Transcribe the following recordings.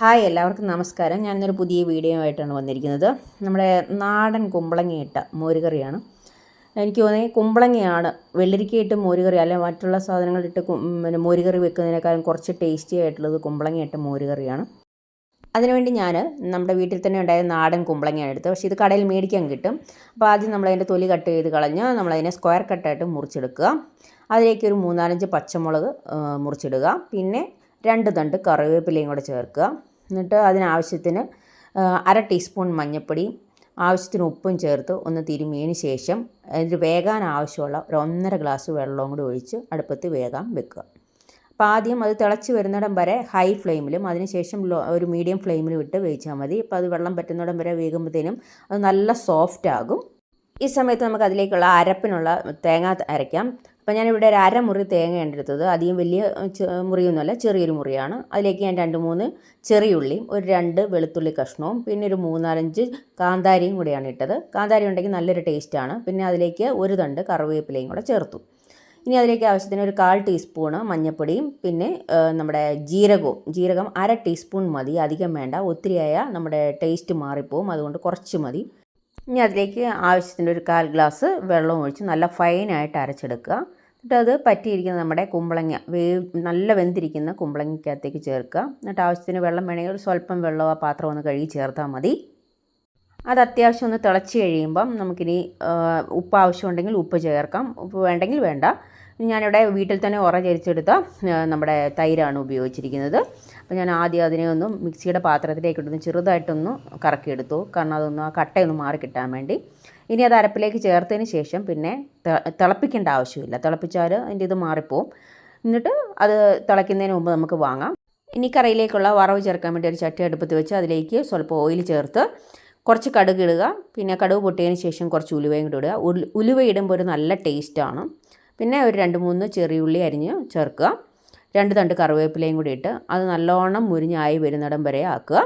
Hi എല്ലാവർക്കും നമസ്കാരം. ഞാനിന്നൊരു പുതിയ വീഡിയോ ആയിട്ടാണ് വന്നിരിക്കുന്നത്. നമ്മുടെ നാടൻ കുമ്പളങ്ങയിട്ട മോരുകറിയാണ്. എനിക്ക് തോന്നുന്നത് കുമ്പളങ്ങയാണ് വെള്ളരിക്കയിട്ട് മോരുകറി അല്ലെങ്കിൽ മറ്റുള്ള സാധനങ്ങളിട്ട് പിന്നെ മോരുകറി വെക്കുന്നതിനേക്കാളും കുറച്ച് ടേസ്റ്റി ആയിട്ടുള്ളത് കുമ്പളങ്ങയിട്ട മോരുകറിയാണ്. അതിനുവേണ്ടി ഞാൻ നമ്മുടെ വീട്ടിൽ തന്നെ ഉണ്ടായ നാടൻ കുമ്പളങ്ങയാണ് എടുത്തത്. പക്ഷേ ഇത് കടയിൽ മേടിക്കാൻ കിട്ടും. അപ്പോൾ ആദ്യം നമ്മളതിന്റെ തൊലി കട്ട് ചെയ്ത് കളഞ്ഞ് നമ്മളതിനെ സ്ക്വയർ കട്ടായിട്ട് മുറിച്ചെടുക്കുക. അതിലേക്ക് ഒരു മൂന്നാലഞ്ച് പച്ചമുളക് മുറിച്ചിടുക. പിന്നെ രണ്ട് തണ്ട് കറിവേപ്പിലയും കൂടെ ചേർക്കുക. എന്നിട്ട് അതിനാവശ്യത്തിന് അര ടീസ്പൂൺ മഞ്ഞൾപ്പൊടി ആവശ്യത്തിന് ഉപ്പും ചേർത്ത് ഒന്ന് തിരുമിയതിന് ശേഷം ഇത് വേകാൻ ആവശ്യമുള്ള ഒരു ഒന്നര ഗ്ലാസ് വെള്ളവും കൂടി ഒഴിച്ച് അടുപ്പത്ത് വേകാൻ വെക്കുക. അപ്പോൾ ആദ്യം അത് തിളച്ച് വരുന്നിടം വരെ ഹൈ ഫ്ലെയിമിലും അതിനുശേഷം ലോ ഒരു മീഡിയം ഫ്ലെയിമിലും ഇട്ട് വേവിച്ചാൽ മതി. അപ്പോൾ അത് വെള്ളം പറ്റുന്നിടം വരെ വേകുമ്പോഴത്തേനും അത് നല്ല സോഫ്റ്റ് ആകും. ഈ സമയത്ത് നമുക്ക് അതിലേക്കുള്ള അരപ്പിനുള്ള തേങ്ങ അരയ്ക്കാം അപ്പോൾ ഞാനിവിടെ ഒരു അരമുറി തേങ്ങയാണ് എടുത്തത്. അധികം വലിയ മുറിയൊന്നുമല്ല ചെറിയൊരു മുറിയാണ്. അതിലേക്ക് ഞാൻ രണ്ട് മൂന്ന് ചെറിയ ചെറിയുള്ളിയും ഒരു രണ്ട് വെളുത്തുള്ളി കഷ്ണവും പിന്നെ ഒരു മൂന്നാലഞ്ച് കാന്താരിയും കൂടിയാണ് ഇട്ടത്. കാന്താരി ഉണ്ടെങ്കിൽ നല്ലൊരു ടേസ്റ്റാണ് പിന്നെ അതിലേക്ക് ഒരു തണ്ട് കറിവേപ്പിലയും കൂടെ ചേർത്തു. ഇനി അതിലേക്ക് ആവശ്യത്തിന് ഒരു കാൽ ടീസ്പൂണ് മഞ്ഞൾപ്പൊടിയും പിന്നെ നമ്മുടെ ജീരകവും ജീരകം അര ടീസ്പൂൺ മതി. അധികം വേണ്ട. ഒത്തിരിയായ നമ്മുടെ ടേസ്റ്റ് മാറിപ്പോവും. അതുകൊണ്ട് കുറച്ച് മതി. ഇനി അതിലേക്ക് ആവശ്യത്തിന്റെ ഒരു കാൽ ഗ്ലാസ് വെള്ളം ഒഴിച്ച് നല്ല ഫൈനായിട്ട് അരച്ചെടുക്കുക. എന്നിട്ട് അത് പറ്റിയിരിക്കുന്ന നമ്മുടെ കുമ്പളങ്ങ വേ നല്ല വെന്തിരിക്കുന്ന കുമ്പളങ്ങയ്ക്കകത്തേക്ക് ചേർക്കുക. എന്നിട്ട് ആവശ്യത്തിന് വെള്ളം വേണമെങ്കിൽ ഒരു സ്വല്പം വെള്ളമോ പാത്രം ഒന്ന് കഴുകി ചേർത്താൽ മതി. അത് അത്യാവശ്യം ഒന്ന് തിളച്ച് കഴിയുമ്പം നമുക്കിനി ഉപ്പ് ആവശ്യമുണ്ടെങ്കിൽ ഉപ്പ് ചേർക്കാം. ഉപ്പ് വേണ്ടെങ്കിൽ വേണ്ട. ഞാനിവിടെ വീട്ടിൽ തന്നെ ഉറ ചരിച്ചെടുത്ത നമ്മുടെ തൈരാണ് ഉപയോഗിച്ചിരിക്കുന്നത്. അപ്പോൾ ഞാൻ ആദ്യം അതിനെ ഒന്ന് മിക്സിയുടെ പാത്രത്തിലേക്ക് ഇട്ടൊന്ന് ചെറുതായിട്ടൊന്ന് കറക്കിയെടുത്തു. കാരണം അതൊന്ന് ആ കട്ടയൊന്ന് മാറി കിട്ടാൻ വേണ്ടി. ഇനി അത് അരപ്പിലേക്ക് ചേർത്തതിന് ശേഷം പിന്നെ തിളപ്പിക്കേണ്ട ആവശ്യമില്ല. തിളപ്പിച്ചാൽ അതിന്റെ ഇത് മാറിപ്പോവും. എന്നിട്ട് അത് തിളയ്ക്കുന്നതിന് മുമ്പ് നമുക്ക് വാങ്ങാം. ഇനി കറിയിലേക്കുള്ള വറവ് ചേർക്കാൻ വേണ്ടി ഒരു ചട്ടി അടുപ്പത്ത് വെച്ച് അതിലേക്ക് സ്വല്പം ഓയിൽ ചേർത്ത് കുറച്ച് കടുക് ഇടുക. പിന്നെ കടുക് പൊട്ടിയതിന് ശേഷം കുറച്ച് ഉലുവയും കൂടി ഇടുക. ഉലുവ ഇടുമ്പോൾ ഒരു നല്ല ടേസ്റ്റാണ് പിന്നെ ഒരു രണ്ട് മൂന്ന് ചെറിയ ഉള്ളി അരിഞ്ഞ് ചേർക്കുക. രണ്ട് തണ്ട് കറിവേപ്പിലയും കൂടി ഇട്ട് അത് നല്ലവണ്ണം മുരിഞ്ഞായി വരുന്നിടം വരെ ആക്കുക.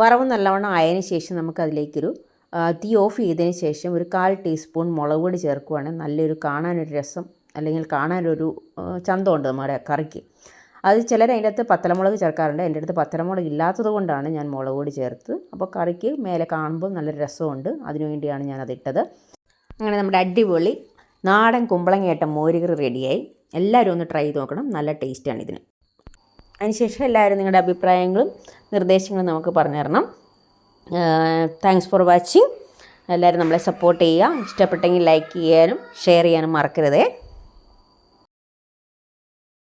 വറവ് നല്ലവണ്ണം ആയതിനു ശേഷം നമുക്കതിലേക്കൊരു തീ ഓഫ് ചെയ്തതിന് ശേഷം ഒരു കാൽ ടീസ്പൂൺ മുളക് പൊടി ചേർക്കുകയാണെങ്കിൽ നല്ലൊരു കാണാനൊരു രസം അല്ലെങ്കിൽ കാണാനൊരു ചന്തമുണ്ട് നമ്മുടെ കറിക്ക്. അത് ചിലർ അതിന്റെ അകത്ത് പത്തലമുളക് ചേർക്കാറുണ്ട്. എന്റെ അടുത്ത് പത്തലമുളക് ഇല്ലാത്തത് കൊണ്ടാണ് ഞാൻ മുളക് പൊടി ചേർത്ത്. അപ്പോൾ കറിക്ക് മേലെ കാണുമ്പോൾ നല്ല രസമുണ്ട്. അതിനുവേണ്ടിയാണ് ഞാനതിട്ടത് അങ്ങനെ നമ്മുടെ അടിപൊളി നാടൻ കുമ്പളങ്ങയേട്ട മോരുകറി റെഡിയായി. എല്ലാവരും ഒന്ന് ട്രൈ ചെയ്ത് നോക്കണം. നല്ല ടേസ്റ്റാണ് ഇതിന്. അതിനുശേഷം എല്ലാവരും നിങ്ങളുടെ അഭിപ്രായങ്ങളും നിർദ്ദേശങ്ങളും നമുക്ക് പറഞ്ഞു തരണം താങ്ക്സ് ഫോർ വാച്ചിങ് എല്ലാവരും നമ്മളെ സപ്പോർട്ട് ചെയ്യുക. ഇഷ്ടപ്പെട്ടെങ്കിൽ ലൈക്ക് ചെയ്യാനും ഷെയർ ചെയ്യാനും മറക്കരുതേ.